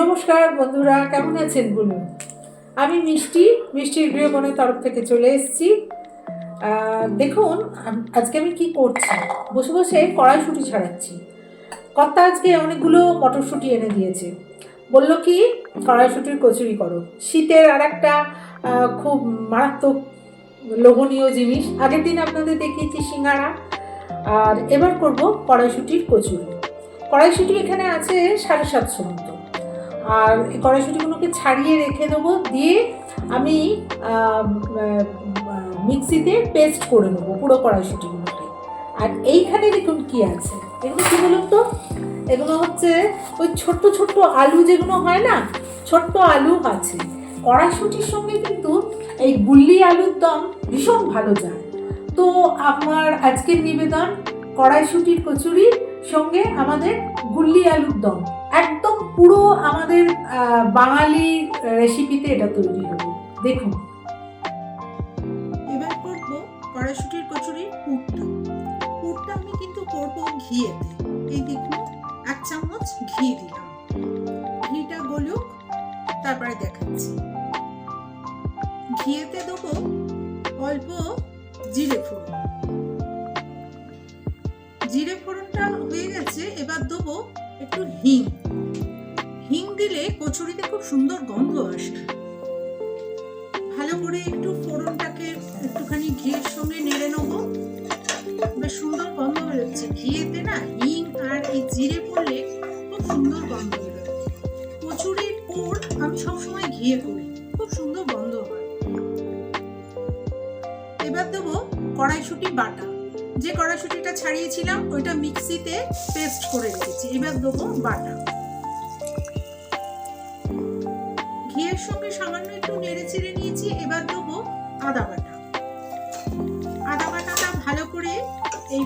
নমস্কার বন্ধুরা, কেমন আছেন বলুন আমি মিষ্টি, মিষ্টির গৃহবনের তরফ থেকে চলে এসেছি। দেখুন আজকে আমি কি করছি? বসে বসে কড়াইশুঁটি ছাড়াচ্ছি। কর্তা আজকে অনেকগুলো মটরশুঁটি এনে দিয়েছে। বলল কি, কড়াইশুঁটির কচুরি করো। শীতের আর একটা খুব মারাত্মক লোভনীয় জিনিস। আগের দিন আপনাদের দেখিয়েছি সিঙ্গাড়া। আর এবার করব কড়াইশুঁটির কচুরি। কড়াইশুঁটি এখানে আছে সাড়ে সাতশো মতো। আর এই কড়াইশুঁটিগুলোকে ছাড়িয়ে রেখে দেবো। দিয়ে আমি মিক্সিতে পেস্ট করে নেব পুরো কড়াইশুঁটিগুলোকে। আর এইখানে দেখুন কি আছে। এগুলো কি বলুন তো? এগুলো হচ্ছে ওই ছোট্ট ছোট্ট আলু যেগুলো হয় না? ছোট্ট আলু আছে। কড়াইশুঁটির সঙ্গে কিন্তু এই গুল্লি আলুর দম ভীষণ ভালো যায়। তো আমার আজকের নিবেদন কড়াইশুঁটির কচুরি সঙ্গে আমাদের গুল্লি আলুর দম। একদম পুরো আমাদের বাঙালি রেসিপিতে এটা তৈরি হবে। দেখুন। এবার করব কড়াইশুটির কচুরির পুরটা। পুরটা আমি কিন্তু করব ঘিয়েতে। এই দেখুন, এক চামচ ঘি দিলাম। ঘিটা গলুক, তারপরে দেখাচ্ছি। ঘিয়েতে দেবো অল্প জিরে ফোড়ন। জিরে ফোড়নটা হয়ে গেছে, এবার দেবো একটু হিং। হিং দিলে কচুরিতে খুব সুন্দর গন্ধ আসে। ভালো করে একটু ফোড়নটাকে একটুখানি ঘিয়ের সঙ্গে নেড়ে নেব। বেশ সুন্দর গন্ধ বেরোচ্ছে। ঘিয়েতে না হিং আর এই জিরে পড়লে খুব সুন্দর গন্ধ বেরোয়। কচুরির পুর আমি সবসময় ঘিয়ে করি। খুব সুন্দর গন্ধ হয়। এবার দেবো কড়াইশুটি বাটা। যে কড়াইশুটিটা ছাড়িয়েছিলাম, ওইটা মিক্সিতে পেস্ট করে রেখেছি। এবার দেবো বাটা ঘিয়ের সঙ্গে সামান্য একটু নেড়ে চেড়ে নিয়েছি, এবার দেবো আদা বাটা। আদা বাটাটা ভালো করে এই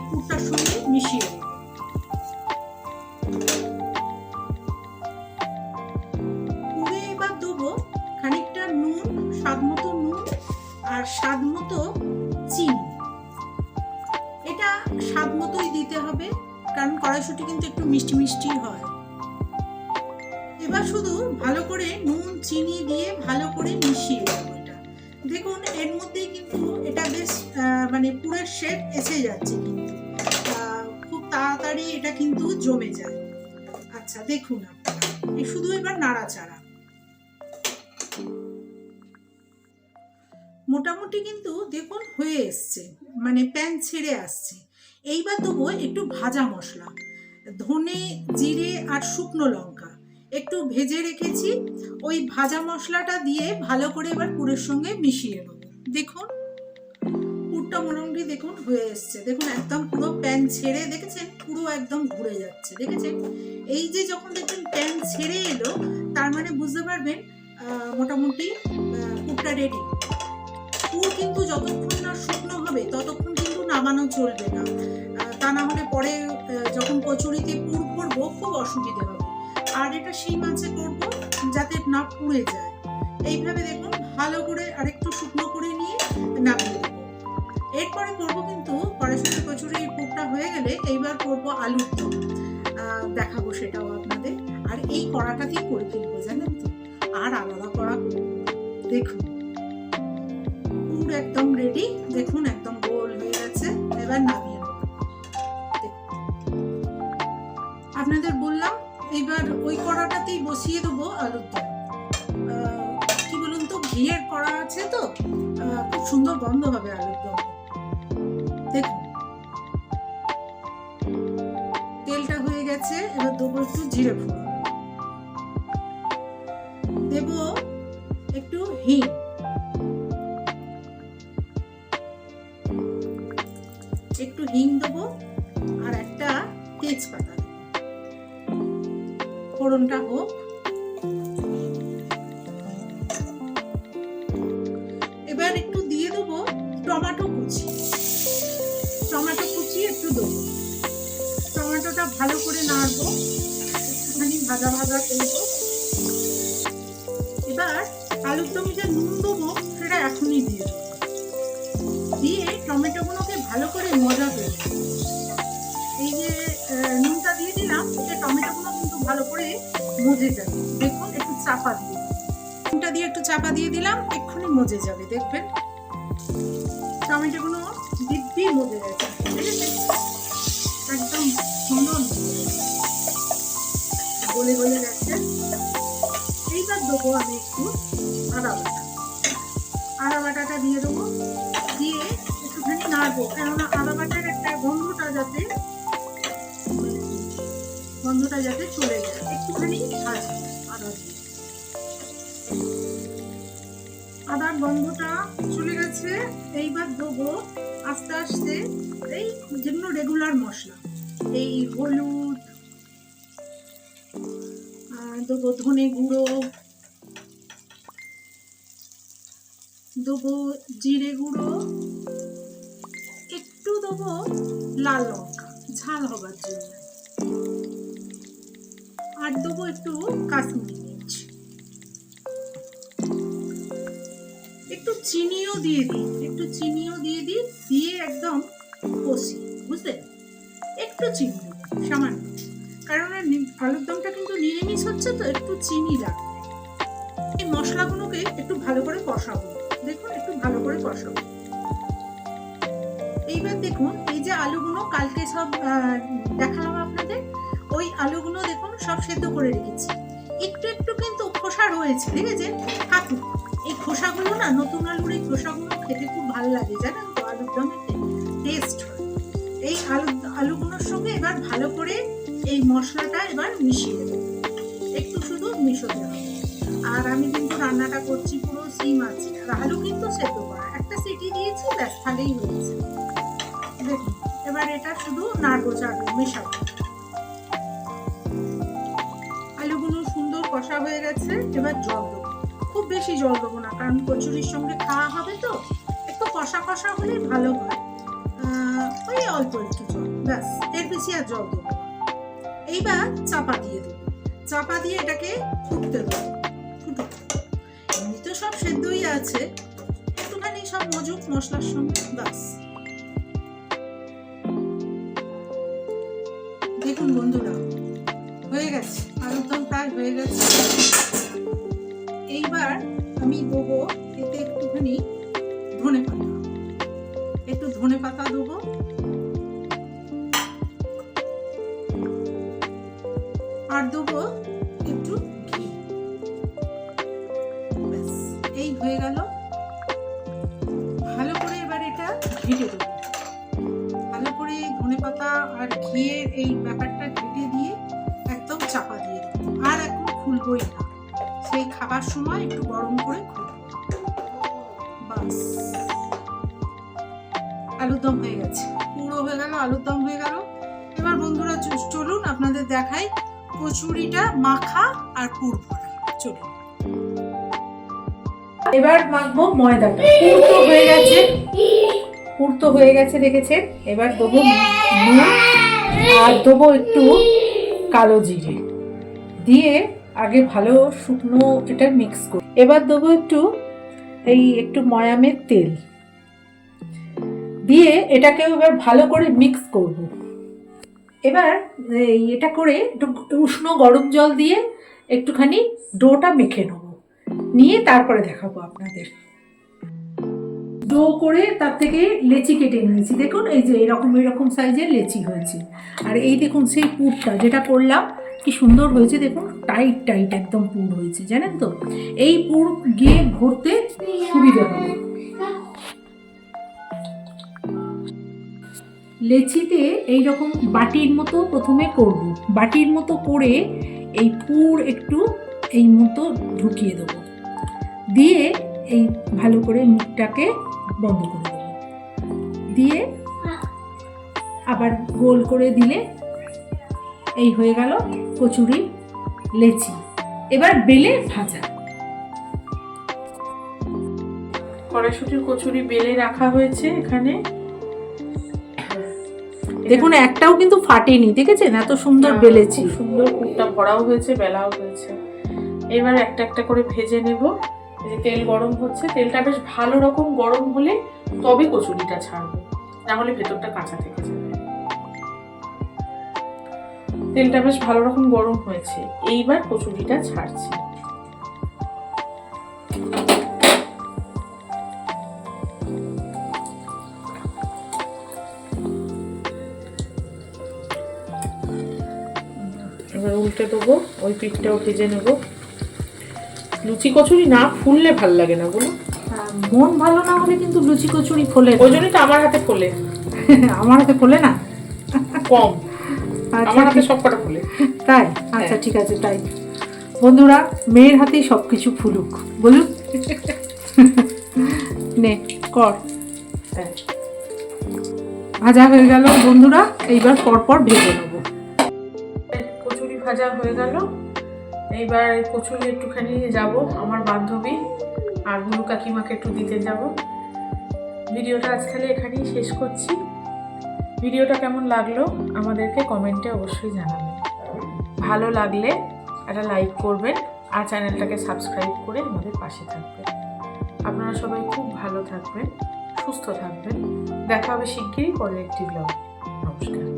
কারণ কড়াইশুটি কিন্তু একটু মিষ্টি মিষ্টি হয়। এবার শুধু ভালো করে নুন, চিনি দিয়ে ভালো করে মিশিয়ে এটা। দেখুন, এর মধ্যেই কিন্তু এটা বেশ মানে পুরের শেপ এসে যাচ্ছে কিন্তু। খুব তাড়াতাড়ি এটা কিন্তু জমে যায়। আচ্ছা দেখুন আপনারা। শুধু এবার নাড়াচাড়া। মোটামুটি কিন্তু দেখুন হয়ে এসছে মানে প্যান ছেড়ে আসছে। এইবার দেবো একটু ভাজা মশলা। ধনে, জিরে আর শুকনো লঙ্কা। একটু ভেজে রেখেছি। ওই ভাজা মশলাটা দিয়ে ভালো করে এবার পুরের সঙ্গে মিশিয়ে নেব। দেখুন, পুরটা মোটামুটি দেখুন হয়ে এসছে। দেখুন, একদম পুরো প্যান ছেড়ে, দেখেছেন? পুরো একদম ঘুরে যাচ্ছে, দেখেছেন? এই যে যখন দেখবেন প্যান ছেড়ে এলো, তার মানে বুঝতে পারবেন মোটামুটি পুরটা রেডি পুর কিন্তু যতক্ষণ না শুকনো হবে, ততক্ষণ কিন্তু নামানো চলবে না। তা না হলে পরে যখন কচুরিতে পুর করব খুব অসুবিধে হবে। আর এটা সেই মাছে করব, যাতে না পুড়ে যায়। এইভাবে দেখুন, ভালো করে আরেকটু শুকনো করে নিয়ে নামিয়ে দেবো এরপরে করব কিন্তু কড়াইশুটি কচুরি পুরটা হয়ে গেলে এইবার করব আলুর দম। দেখাবো সেটাও আপনাদের। আর এই কড়াটাতেই করে ফেলব, জানেন তো? আর আলাদা করব দেখুন। পুর একদম রেডি দেখুন একদম গোল হয়ে গেছে। এবার নামিয়ে এবার ওই কড়াটাতেই বসিয়ে দেবো আলুর দম। কি বলুন তো, ঘিয়ের কড়া আছে তো খুব সুন্দর গন্ধ হবে আলুর দম। দেখুন। তেলটা হয়ে গেছে, এবার দেবো একটু জিরে ফোড়ন। দেব একটু হিং। ভাজা ভাজা করব এবার আলুর দমে যে নুন দেবো, সেটা এখনই দিয়ে দিয়ে টমেটোগুলোকে ভালো করে মজা করে এই যে নুনটা দিয়ে দিলাম যে টমেটোগুলো কিন্তু ভালো করে মজে যাবে। দেখুন, একটু চাপা দিয়ে ডিমটা দিয়ে একটু চাপা দিয়ে দিলাম, এক্ষুনি মজে যাবে, দেখবেন। টমেটোগুলো দিব্যি মজে গেছে। একদম সুন্দর। গলে গলে গেছে এইবার দেবো আমি একটু আদা বাটা। আদা বাটাটা দিয়ে দেবো। দিয়ে একটুখানি নাড়বো। কেননা আদা বাটার একটা গন্ধটা যাতে গন্ধটা যাতে চলে যায়। একটুখানি ভাজবো আদা আদার গন্ধটা চলে গেছে। এইবার দেবো আস্তে আস্তে এই যেগুলো রেগুলার মশলা। এই হলুদ দেবো ধনে গুঁড়ো। দেবো জিরে গুঁড়ো। একটু দেবো লাল লঙ্কা। ঝাল হবার জন্য। আর দেবো একটু কাশ্মীরি মির্চ। একটু চিনিও দিয়ে দিই একটু চিনিও দিয়ে দিই দিয়ে একদম কষি। বুঝলেন একটু চিনি সামান্য। আলুর দমটা কিন্তু নিরামিষ হচ্ছে, তো একটু চিনি লাগবে। এই মশলাগুলোকে একটু ভালো করে কষাবো। দেখুন, একটু ভালো করে কষাবো। এইবার দেখুন, এই যে আলুগুলো কালকে সব দেখালাম আপনাদের, ওই আলুগুলো দেখুন, সব সেদ্ধ করে রেখেছি। একটু একটু কিন্তু খোসা রয়েছে, দেখেছেন? কাটুন এই খোসাগুলো না, নতুন আলুর এই খোসাগুলো খেতে খুব ভালো লাগে, জানেন তো? আলুর দমে টেস্ট হয়। এই আলু, আলুগুলোর সঙ্গে এবার ভালো করে এই মশলাটা এবার মিশিয়ে দেবো। একটু শুধু মিশোতে হবে। আর আমি কিন্তু রান্নাটা করছি পুরো সিম আছে। আর আলু কিন্তু সেদ্ধ করা। একটা সিটি দিয়েছি, ব্যাস তাহলেই হয়েছে। দেখুন, এবার এটা শুধু নাড়বো, চাড়বো, মেশাবো। আলুগুলো সুন্দর কষা হয়ে গেছে, এবার জল দেবো। খুব বেশি জল দেবো না, কারণ কচুরির সঙ্গে খাওয়া হবে তো। একটু কষা কষা হলেই ভালো হয়। ওই অল্প একটু জল, ব্যাস, এর বেশি আর জল দেবো। এইবার চাপা দিয়ে দেবো। চাপা দিয়ে এটাকে ফুটতে দেবো। এমনি তো সব সেদ্ধই আছে। একটুখানি সব মজুক মশলার সঙ্গে বাস দেখুন বন্ধুরা, হয়ে গেছে। আলুর দম প্রায় হয়ে গেছে। এইবার আমি দেবো আর দেবো একটু ঘি। এই হয়ে গেল। ভালো করে এবার এটা ঘেটে দেবো। ভালো করে ধনে পাতা আর ঘিয়ের এই ব্যাপারটা ঘেটে দিয়ে একদম চাপা দিয়ে দেবো। আর এখন খুলবই না। সেই খাবার সময় একটু গরম করে খুলবো। বাস আলুর দম হয়ে গেছে। পুরো হয়ে গেল, আলুর দম হয়ে গেল। এবার বন্ধুরা, চলুন আপনাদের দেখাই কচুরিটা মাখা আর পুর ভরা। এবার মাখবো ময়দাটা। হয়ে গেছে। পুর হয়ে গেছে দেখেছেন? এবার দেবো আর দেবো একটু কালো জিরে। দিয়ে আগে ভালো শুকনো এটা মিক্স করি। এবার দেবো একটু এই একটু ময়ামের তেল। দিয়ে এটাকে এবার ভালো করে মিক্স করব। এবার এটা করে একটু উষ্ণ গরম জল দিয়ে একটুখানি ডোটা মেখে নেব। নিয়ে তারপরে দেখাবো আপনাদের। ডো করে তার থেকে লেচি কেটে নিয়েছি। দেখুন, এই যে এরকম এরকম সাইজের লেচি হয়েছে। আর এই দেখুন, সেই পুরটা যেটা করলাম, কি সুন্দর হয়েছে দেখুন, টাইট টাইট, একদম পুর হয়েছে, জানেন তো? এই পুর গিয়ে ভরতে সুবিধা হবে। লেচিতে এই রকম বাটির মতো প্রথমে করব। বাটির মতো করে এই পুর একটু এই মতো ঢুকিয়ে দেবো। দিয়ে এই ভালো করে মুখটাকে বন্ধ করে দেবো। দিয়ে আবার গোল করে দিলে এই হয়ে গেল কচুরি লেচি। এবার বেলে ভাজা। কড়াইশুটির কচুরি বেলে রাখা হয়েছে এখানে। দেখুন একটাও কিন্তু ফাটেনি দেখেছেন এত সুন্দর বেলেছি। সুন্দর কুটটা ভরাও হয়েছে বেলাও হয়েছে। এবার একটা একটা করে ভেজে নেব। যে তেল গরম হচ্ছে তেলটা বেশ ভালো রকম গরম হলে তবে কচুরিটা ছাড়বো না হলে ভেতরটা কাঁচা থেকে যাবে। তেলটা বেশ ভালো রকম গরম হয়েছে এইবার কচুরিটা ছাড়ছি। এবার উল্টে দেবো ওই পিঠটাও ভেজে নেব। লুচি কচুরি না ফুললে ভালো লাগে না বলো মন ভালো না হলে কিন্তু লুচি কচুরি ফোলে ওই জন্যই তো আমার হাতে ফোলে। আমার হাতে ফোলে না? কম। আচ্ছা, আমার হাতে সব কটা ফোলে। তাই? আচ্ছা হ্যাঁ। ঠিক আছে তাই। বন্ধুরা মেয়ের হাতেই সব কিছু ফুলুক বলুন। নে কর। হ্যাঁ। ভাজা হয়ে গেল বন্ধুরা। এইবার পরপর ভেজে নেব। ভাজা হয়ে গেল। এইবার কচুরি একটুখানি যাব, আমার বান্ধবী আর গুরু কাকিমাকে একটু দিতে যাব। ভিডিওটা আজ তাহলে এখানেই শেষ করছি। ভিডিওটা কেমন লাগল আমাদেরকে কমেন্টে অবশ্যই জানাবেন। ভালো লাগলে একটা লাইক করবেন আর চ্যানেলটাকে সাবস্ক্রাইব করে আমাদের পাশে থাকবেন। আপনারা সবাই খুব ভালো থাকবেন, সুস্থ থাকবেন। দেখা হবে শিগগিরই পরের একটি ব্লগ নমস্কার।